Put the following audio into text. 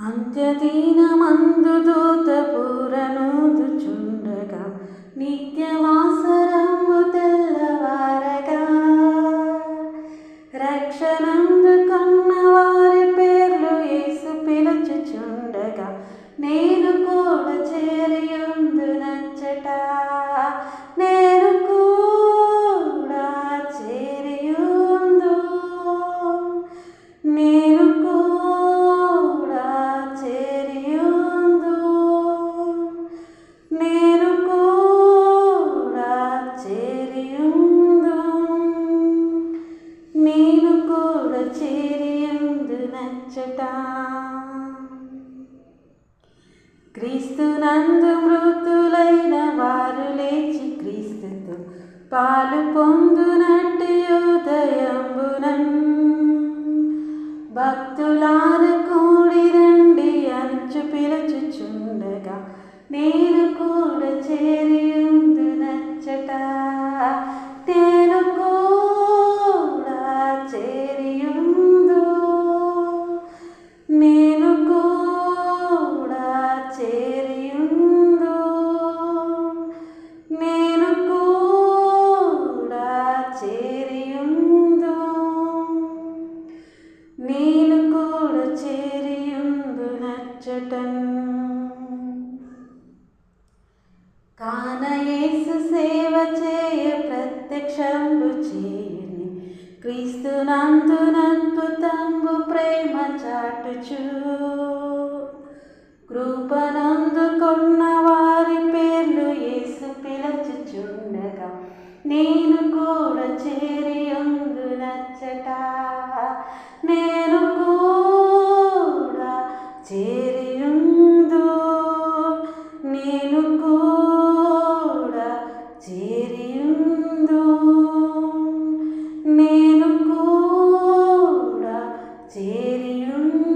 అంత్యదీనమందు దూత పూరనూదుచుండగా నిత్యవాసరంబు తెల్లవారగా రక్షణందు కన్న వారి పేర్లు యేసు పిలుచుచుండగా నేను కూడా చేరియుందు నేను కూడా చేరియుందు నచ్చట. క్రీస్తునందు మృతులైన వారు లేచి క్రీస్తుతో పాలు పొందునట్టు ఉదయంబునన్ నేను కూడా చేరియుందు నచ్చట. నేను కూడా చేరియుందు నేను కూడా చేరియుందు నేను కూడా చేరి ప్రత్యక్షంబు చేయుని క్రీస్తునందునద్భుతంబు ప్రేమ చాటుచు. కృపనందు కొన్న వారి పేర్లు యేసు పిలచుచుండగా నేను కూడా చేరియుందు மேலும்